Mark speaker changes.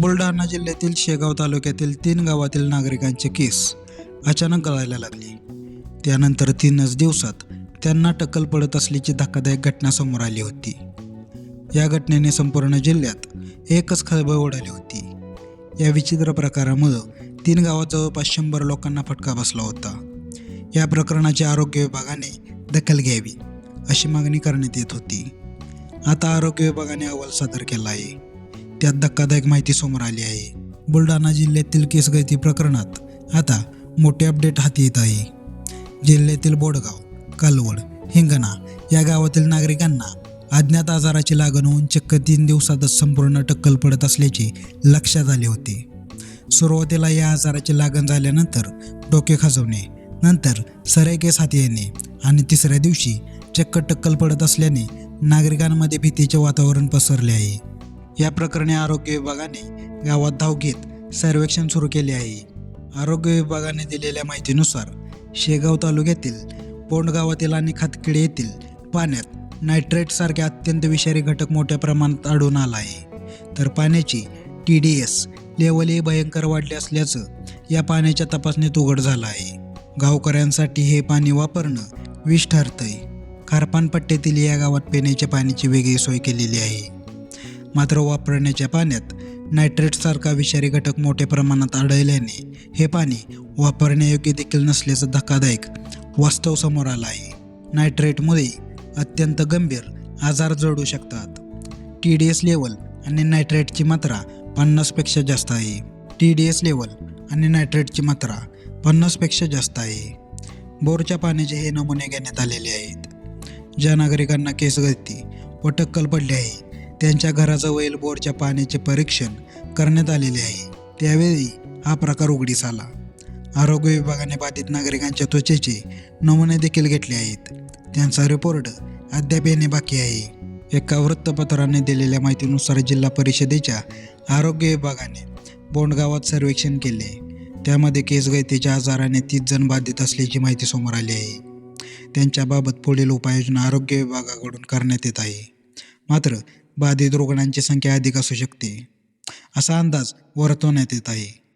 Speaker 1: बुलढाणा जिल्ह्यातील शेगाव तालुक्यातील तीन गावातील नागरिकांचे केस अचानक गळायला लागले. त्यानंतर तीनच दिवसात त्यांना टक्कल पडत असल्याची धक्कादायक घटना समोर आली होती. या घटनेने संपूर्ण जिल्ह्यात एकच खळबळ उडाली होती. या विचित्र प्रकारामुळं तीन गावात जवळपास शंभर लोकांना फटका बसला होता. या प्रकरणाची आरोग्य विभागाने दखल घ्यावी अशी मागणी करण्यात येत होती. आता आरोग्य विभागाने अहवाल सादर केला आहे. त्यात धक्कादायक माहिती समोर आली आहे. बुलढाणा जिल्ह्यातील केसगळती प्रकरणात आता मोठे अपडेट हाती येत आहे. जिल्ह्यातील बोडगाव कालवड हिंगणा या गावातील नागरिकांना अज्ञात आजाराची लागण होऊन चक्क तीन दिवसातच संपूर्ण टक्कल पडत असल्याचे लक्षात आले होते. सुरुवातीला या आजाराची लागण झाल्यानंतर डोके खाजवणे नंतर सरे केस हाती येणे आणि तिसऱ्या दिवशी चक्क टक्कल पडत असल्याने नागरिकांमध्ये भीतीचे वातावरण पसरले आहे. या प्रकरणी आरोग्य विभागाने गावात धाव घेत सर्वेक्षण सुरू केले आहे. आरोग्य विभागाने दिलेल्या माहितीनुसार शेगाव तालुक्यातील पोंड गावातील आणि खातकिडे येथील पाण्यात नायट्रेट सारखे अत्यंत विषारी घटक मोठ्या प्रमाणात आढळून आला आहे. तर पाण्याची टी डी एस लेवलही भयंकर वाढले असल्याचं या पाण्याच्या तपासणीत उघड झालं आहे. गावकऱ्यांसाठी हे पाणी वापरणं विष ठरतंय. खारपानपट्ट्यातील या गावात पिण्याच्या पाण्याची वेगळी सोय केलेली आहे. मात्र वापरण्याच्या पाण्यात नायट्रेटसारखा विषारी घटक मोठ्या प्रमाणात आढळल्याने हे पाणी वापरण्यायोग्य देखील नसल्याचं धक्कादायक वास्तव समोर आलं आहे नायट्रेटमुळे अत्यंत गंभीर आजार जडू शकतात. टी डी एस लेवल आणि नायट्रेटची मात्रा पन्नासपेक्षा जास्त आहे. टी डी एस लेवल आणि नायट्रेटची मात्रा पन्नासपेक्षा जास्त आहे. बोरच्या पाण्याचे हे नमुने घेण्यात आलेले आहेत. ज्या नागरिकांना केस गळती व टक्कल पडली आहे त्यांच्या घराजवळील बोरच्या पाण्याचे परीक्षण करण्यात आलेले आहे. त्यावेळी हा प्रकार उघडीस आला. आरोग्य विभागाने बाधित नागरिकांच्या त्वचेचे नमुने देखील घेतले आहेत. त्यांचा रिपोर्ट अद्याप येणे बाकी आहे. एका वृत्तपत्राने दिलेल्या माहितीनुसार जिल्हा परिषदेच्या आरोग्य विभागाने बोंडगावात सर्वेक्षण केले. त्यामध्ये केसगळतीच्या आजाराने तीस जण बाधित असल्याची माहिती समोर आली आहे. त्यांच्याबाबत पुढील उपाययोजना आरोग्य विभागाकडून करण्यात येत आहे. मात्र बाधित रुग्णांची संख्या अधिक असू शकते. असा अंदाज वर्तवण्यात येत आहे.